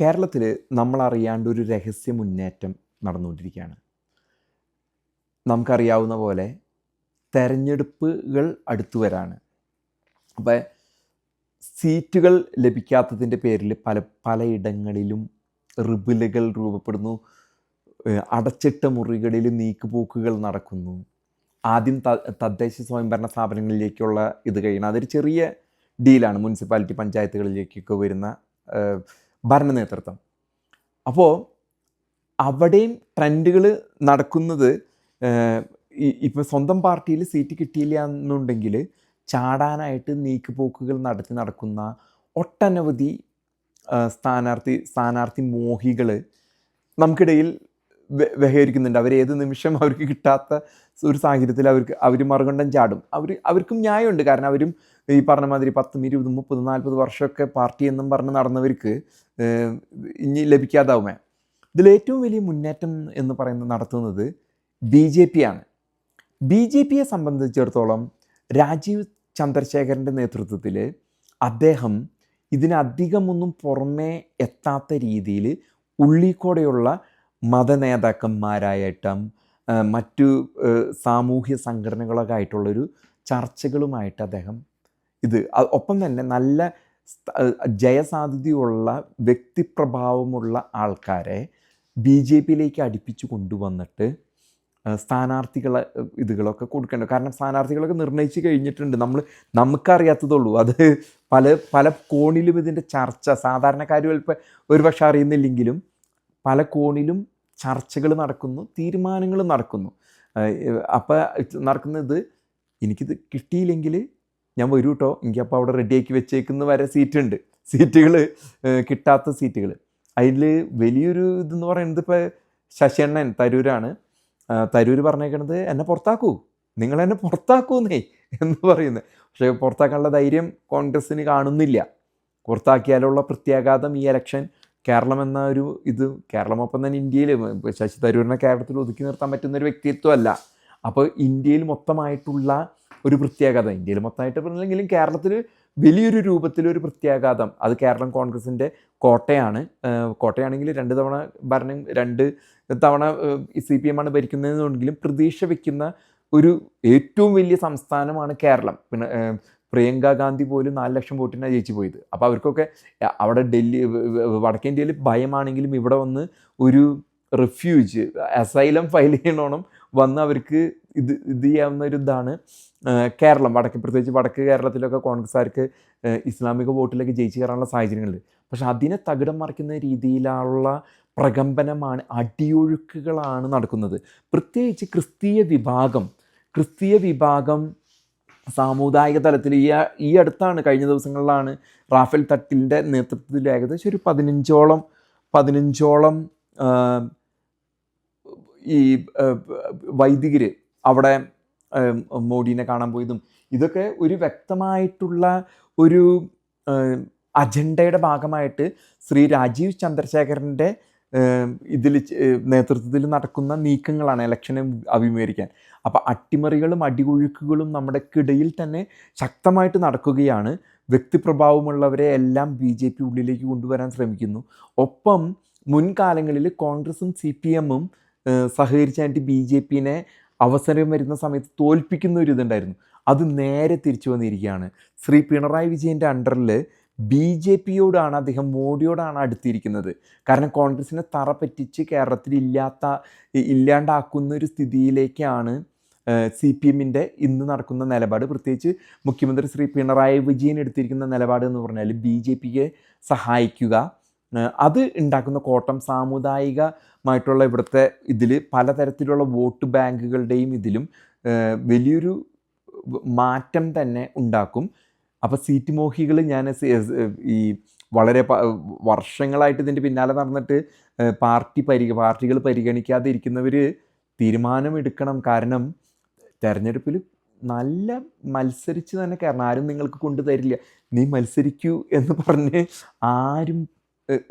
കേരളത്തിൽ നമ്മളറിയാണ്ട് ഒരു രഹസ്യ മുന്നേറ്റം നടന്നുകൊണ്ടിരിക്കുകയാണ്. നമുക്കറിയാവുന്ന പോലെ തെരഞ്ഞെടുപ്പുകൾ അടുത്തു വരാണ്. അപ്പോൾ സീറ്റുകൾ ലഭിക്കാത്തതിന്റെ പേരിൽ പല പലയിടങ്ങളിലും റിബിലുകൾ രൂപപ്പെടുന്നു. അടച്ചിട്ട മുറികളിൽ നീക്കുപോക്കുകൾ നടക്കുന്നു. ആദ്യം തദ്ദേശ സ്വയംഭരണ സ്ഥാപനങ്ങളിലേക്കുള്ള ഇത് കഴിയണം. അതൊരു ചെറിയ ഡീലാണ്. മുനിസിപ്പാലിറ്റി പഞ്ചായത്തുകളിലേക്കൊക്കെ വരുന്ന ഭരണ നേതൃത്വം അപ്പോൾ അവിടെയും ട്രെൻഡുകൾ നടക്കുന്നത് ഇപ്പോൾ സ്വന്തം പാർട്ടിയിൽ സീറ്റ് കിട്ടിയില്ല എന്നുണ്ടെങ്കിൽ ചാടാനായിട്ട് നീക്കുപോക്കുകൾ നടത്തി നടക്കുന്ന ഒട്ടനവധി സ്ഥാനാർത്ഥി സ്ഥാനാർത്ഥി മോഹികൾ നമുക്കിടയിൽ വെ- വ്യവഹരിക്കുന്നുണ്ട് അവർ ഏത് നിമിഷം അവർക്ക് കിട്ടാത്ത ഒരു സാഹചര്യത്തിൽ അവർക്ക് അവർ മറുകണ്ഠം ചാടും. അവർ അവർക്കും ന്യായമുണ്ട്. കാരണം അവരും ഈ പറഞ്ഞ മാതിരി പത്തും ഇരുപതും മുപ്പത് നാൽപ്പത് വർഷമൊക്കെ പാർട്ടി എന്നും പറഞ്ഞ് നടന്നവർക്ക് ഇനി ലഭിക്കാതാവുമേ. ഇതിൽ ഏറ്റവും വലിയ മുന്നേറ്റം എന്ന് പറയുന്നത് നടത്തുന്നത് ബി ജെ പി ആണ് ബി ജെ പിയെ സംബന്ധിച്ചിടത്തോളം രാജീവ് ചന്ദ്രശേഖരന്റെ നേതൃത്വത്തിൽ അദ്ദേഹം ഇതിനധികമൊന്നും പുറമേ എത്താത്ത രീതിയിൽ ഉള്ളിക്കൂടെയുള്ള മതനേതാക്കന്മാരായിട്ടും മറ്റു സാമൂഹ്യ സംഘടനകളൊക്കെ ആയിട്ടുള്ളൊരു ചർച്ചകളുമായിട്ട് അദ്ദേഹം ഇത് ഒപ്പം തന്നെ നല്ല ജയസാധ്യതയുള്ള വ്യക്തിപ്രഭാവമുള്ള ആൾക്കാരെ ബി ജെ പിയിലേക്ക് അടുപ്പിച്ചു കൊണ്ടുവന്നിട്ട് സ്ഥാനാർത്ഥികളെ ഇതുകളൊക്കെ കൊടുക്കേണ്ടത് കാരണം സ്ഥാനാർത്ഥികളൊക്കെ നിർണയിച്ച് കഴിഞ്ഞിട്ടുണ്ട്. നമ്മൾ നമുക്കറിയാത്തതുള്ളൂ. അത് പല പല കോണിലും ഇതിന്റെ ചർച്ച സാധാരണക്കാർ ഇപ്പം ഒരുപക്ഷെ അറിയുന്നില്ലെങ്കിലും പല കോണിലും ചർച്ചകൾ നടക്കുന്നു തീരുമാനങ്ങൾ നടക്കുന്നു. അപ്പോൾ നടക്കുന്നത് എനിക്കിത് കിട്ടിയില്ലെങ്കിൽ ഞാൻ വരൂ കേട്ടോ എനിക്ക് അപ്പോൾ അവിടെ റെഡിയാക്കി വെച്ചേക്കുന്ന വരെ സീറ്റുണ്ട്. സീറ്റുകൾ കിട്ടാത്ത സീറ്റുകൾ അതിൽ വലിയൊരു ഇതെന്ന് പറയുന്നത് ഇപ്പോൾ ശശിയണ്ണൻ തരൂരാണ്. തരൂർ പറഞ്ഞേക്കണത് എന്നെ പുറത്താക്കൂ. നിങ്ങൾ എന്നെ പുറത്താക്കൂന്നേ എന്ന് പറയുന്നത്. പക്ഷേ പുറത്താക്കാനുള്ള ധൈര്യം കോൺഗ്രസ്സിന് കാണുന്നില്ല. പുറത്താക്കിയാലുള്ള പ്രത്യാഘാതം ഈ ഇലക്ഷൻ കേരളം എന്ന ഒരു ഇത് കേരളമൊപ്പം തന്നെ ഇന്ത്യയിൽ ശശി തരൂരിനെ കേരളത്തിൽ ഒതുക്കി നിർത്താൻ പറ്റുന്ന ഒരു വ്യക്തിത്വമല്ല. അപ്പോൾ ഇന്ത്യയിൽ മൊത്തമായിട്ടുള്ള ഒരു പ്രത്യാഘാതം ഇന്ത്യയിൽ മൊത്തമായിട്ട് പറഞ്ഞില്ലെങ്കിലും കേരളത്തിൽ വലിയൊരു രൂപത്തിലൊരു പ്രത്യാഘാതം അത് കേരളം കോൺഗ്രസിന്റെ കോട്ടയാണ്. കോട്ടയാണെങ്കിൽ രണ്ട് തവണ ഭരണം രണ്ട് തവണ സി പി എം ആണ് ഭരിക്കുന്നതെന്നുണ്ടെങ്കിലും പ്രതീക്ഷ വയ്ക്കുന്ന ഒരു ഏറ്റവും വലിയ സംസ്ഥാനമാണ് കേരളം. പിന്നെ പ്രിയങ്ക ഗാന്ധി പോലും നാല് ലക്ഷം വോട്ടിനാണ് ജയിച്ചു പോയത്. അപ്പോൾ അവർക്കൊക്കെ അവിടെ ഡൽഹി വടക്കേ ഇന്ത്യയിൽ ഭയമാണെങ്കിലും ഇവിടെ വന്ന് ഒരു റിഫ്യൂജ് അസൈലം ഫയൽ ചെയ്യണോണം വന്ന് അവർക്ക് ഇത് ഇത് ചെയ്യാവുന്ന ഒരു ഇതാണ് കേരളം. വടക്ക് പ്രത്യേകിച്ച് വടക്ക് കേരളത്തിലൊക്കെ കോൺഗ്രസ്സുകാർക്ക് ഇസ്ലാമിക വോട്ടിലേക്ക് ജയിച്ചു കയറാനുള്ള സാഹചര്യങ്ങളുണ്ട്. പക്ഷെ അതിനെ തകിടം മറിക്കുന്ന രീതിയിലുള്ള പ്രകമ്പനമാണ് അടിയൊഴുക്കുകളാണ് നടക്കുന്നത്. പ്രത്യേകിച്ച് ക്രിസ്തീയ വിഭാഗം ക്രിസ്തീയ വിഭാഗം സാമുദായിക തലത്തിൽ ഈ ഈ അടുത്താണ് കഴിഞ്ഞ ദിവസങ്ങളിലാണ് റാഫേൽ തട്ടിലിന്റെ നേതൃത്വത്തിൽ ഏകദേശം ഒരു പതിനഞ്ചോളം പതിനഞ്ചോളം ഈ വൈദികർ അവിടെ മോഡീനെ കാണാൻ പോയതും. ഇതൊക്കെ ഒരു വ്യക്തമായിട്ടുള്ള ഒരു അജണ്ടയുടെ ഭാഗമായിട്ട് ശ്രീ രാജീവ് ചന്ദ്രശേഖരന്റെ ഇതിൽ നേതൃത്വത്തിൽ നടക്കുന്ന നീക്കങ്ങളാണ് ഇലക്ഷനെ അഭിമുഖീകരിക്കാൻ. അപ്പോൾ അട്ടിമറികളും അടികൊഴുക്കുകളും നമ്മുടെ കിടയിൽ തന്നെ ശക്തമായിട്ട് നടക്കുകയാണ്. വ്യക്തിപ്രഭാവമുള്ളവരെ എല്ലാം ബി ജെ പി ഉള്ളിലേക്ക് കൊണ്ടുവരാൻ ശ്രമിക്കുന്നു. ഒപ്പം മുൻകാലങ്ങളിൽ കോൺഗ്രസും സി പി എമ്മും സഹകരിച്ചായിട്ട് ബി ജെ പിനെ അവസരം വരുന്ന സമയത്ത് തോൽപ്പിക്കുന്ന ഒരു ഇതുണ്ടായിരുന്നു. അത് നേരെ തിരിച്ചു വന്നിരിക്കുകയാണ്. ശ്രീ പിണറായി വിജയന്റെ അണ്ടറിൽ ബി ജെ പിയോടാണ് അദ്ദേഹം മോഡിയോടാണ് അടുത്തിരിക്കുന്നത്. കാരണം കോൺഗ്രസിനെ തറ പറ്റിച്ച് കേരളത്തിൽ ഇല്ലാത്ത ഇല്ലാണ്ടാക്കുന്ന ഒരു സ്ഥിതിയിലേക്കാണ് സി പി എമ്മിന്റെ ഇന്ന് നടക്കുന്ന നിലപാട്. പ്രത്യേകിച്ച് മുഖ്യമന്ത്രി ശ്രീ പിണറായി വിജയൻ എടുത്തിരിക്കുന്ന നിലപാട് എന്ന് പറഞ്ഞാൽ ബി ജെ പിയെ സഹായിക്കുക. അത് ഉണ്ടാക്കുന്ന കോട്ടം സാമുദായികമായിട്ടുള്ള ഇവിടുത്തെ ഇതിൽ പലതരത്തിലുള്ള വോട്ട് ബാങ്കുകളുടെയും ഇതിലും വലിയൊരു മാറ്റം തന്നെ ഉണ്ടാക്കും. അപ്പോൾ സീറ്റ് മോഹികൾ ഞാൻ ഈ വളരെ വർഷങ്ങളായിട്ട് ഇതിന്റെ പിന്നാലെ നടന്നിട്ട് പാർട്ടി പരി പാർട്ടികൾ പരിഗണിക്കാതെ ഇരിക്കുന്നവർ തീരുമാനമെടുക്കണം. കാരണം തെരഞ്ഞെടുപ്പിൽ നല്ല മത്സരിച്ച് തന്നെ കാരണം ആരും നിങ്ങൾക്ക് കൊണ്ടു തരില്ല. നീ മത്സരിക്കൂ എന്ന് പറഞ്ഞ് ആരും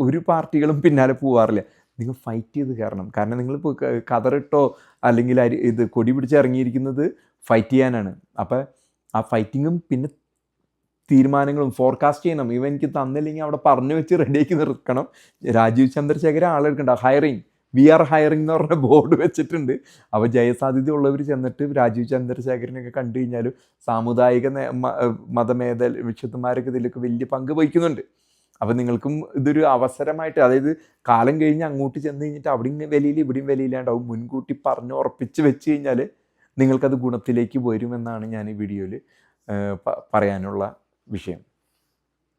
ഒരു പാർട്ടികളും പിന്നാലെ പോവാറില്ല. നിങ്ങൾ ഫൈറ്റ് ചെയ്ത് കയറണം കാരണം നിങ്ങൾ ഇപ്പോൾ കതറിട്ടോ അല്ലെങ്കിൽ ഇത് കൊടി പിടിച്ച് ഇറങ്ങിയിരിക്കുന്നത് ഫൈറ്റ് ചെയ്യാനാണ്. അപ്പോൾ ആ ഫൈറ്റിങ്ങും പിന്നെ തീരുമാനങ്ങളും ഫോർകാസ്റ്റ് ചെയ്യണം. ഇവ എനിക്ക് തന്നില്ലെങ്കിൽ അവിടെ പറഞ്ഞു വെച്ച് റെഡിയാക്കി നിർക്കണം രാജീവ് ചന്ദ്രശേഖര ആളെടുക്കണ്ട. ഹയറിങ് വി ആർ ഹയറിംഗ് എന്ന് പറഞ്ഞ ബോർഡ് വെച്ചിട്ടുണ്ട്. അപ്പോൾ ജയസാധ്യത ഉള്ളവർ ചെന്നിട്ട് രാജീവ് ചന്ദ്രശേഖരനെയൊക്കെ കണ്ടു കഴിഞ്ഞാലും സാമുദായിക മതമേധ വിശുദ്ധന്മാരൊക്കെ ഇതിലൊക്കെ വലിയ പങ്ക് വഹിക്കുന്നുണ്ട്. അപ്പം നിങ്ങൾക്കും ഇതൊരു അവസരമായിട്ട് അതായത് കാലം കഴിഞ്ഞ് അങ്ങോട്ട് ചെന്ന് കഴിഞ്ഞിട്ട് അവിടെയും വിലയിൽ ഇവിടെയും വിലയില്ലാണ്ടാവും മുൻകൂട്ടി പറഞ്ഞ് ഉറപ്പിച്ച് വെച്ച് കഴിഞ്ഞാൽ നിങ്ങൾക്കത് ഗുണത്തിലേക്ക് വരുമെന്നാണ് ഞാൻ ഈ വീഡിയോയിൽ പറയാനുള്ള bir şey.